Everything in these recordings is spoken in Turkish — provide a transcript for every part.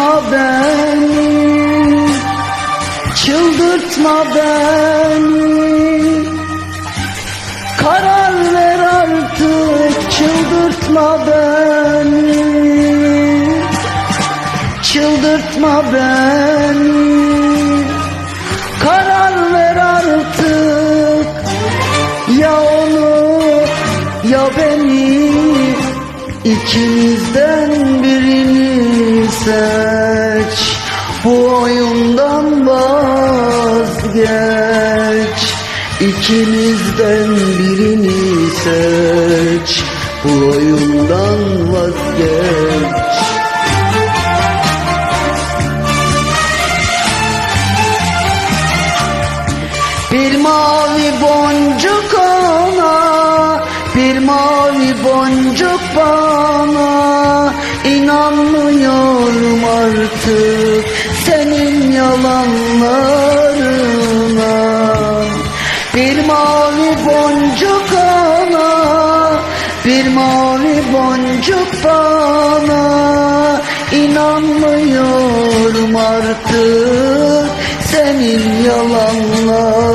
Çıldırtma beni. Çıldırtma beni. Karar ver artık. Çıldırtma beni. Çıldırtma beni. Karar ver artık. Ya onu ya beni. İkimizden birini seç Bu oyundan vazgeç. İkimizden birini seç Bu oyundan vazgeç İnanmıyorum artık senin yalanlarına.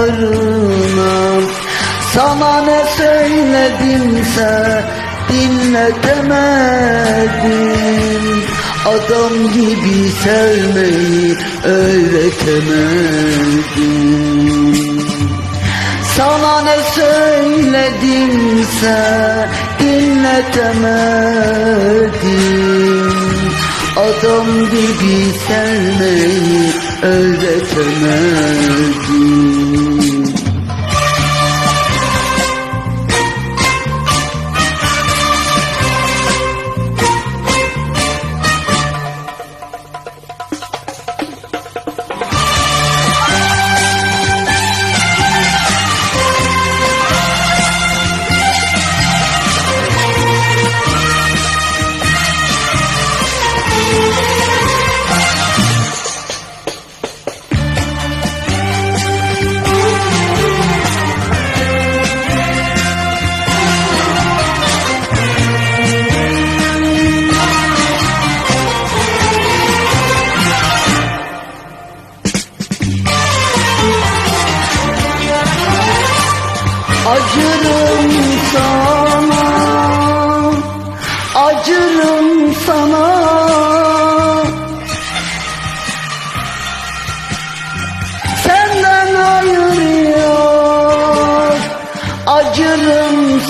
Sana ne söyledimse dinletemedim. Adam gibi sevmeyi öğretemedim. Sana ne söyledimse dinletemedim Adam gibi sevmeyi öğretemedim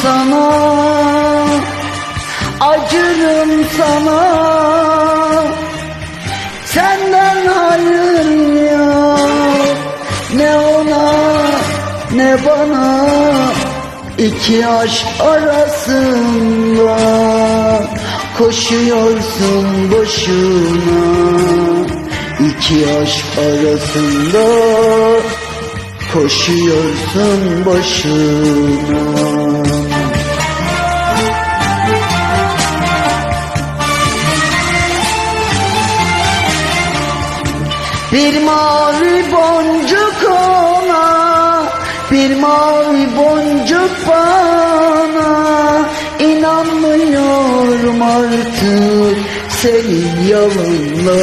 sana Acırım sana. Senden ayırıyor Ne ona ne bana. İki aşk arasında koşuyorsun boşuna. İki aşk arasında koşuyorsun boşuna Bir mavi boncuk ona Bir mavi boncuk bana. İnanmıyorum artık senin yalanlarına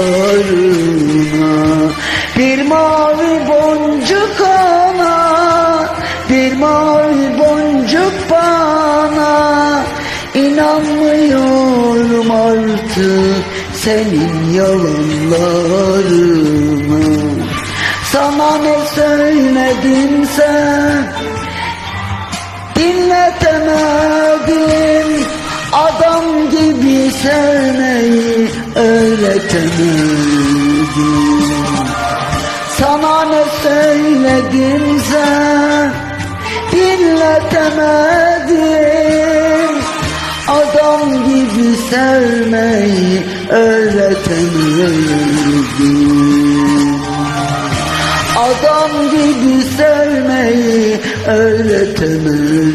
Bir mavi boncuk ona Bir mavi boncuk bana. İnanmıyorum artık senin yalanlarına Sana ne söyledimse dinletemedim Adam gibi sevmeyi öğretemedim. Sana ne söyledimse dinletemedim Adam gibi sevmeyi öğretemedim sevmeyi öğretemedim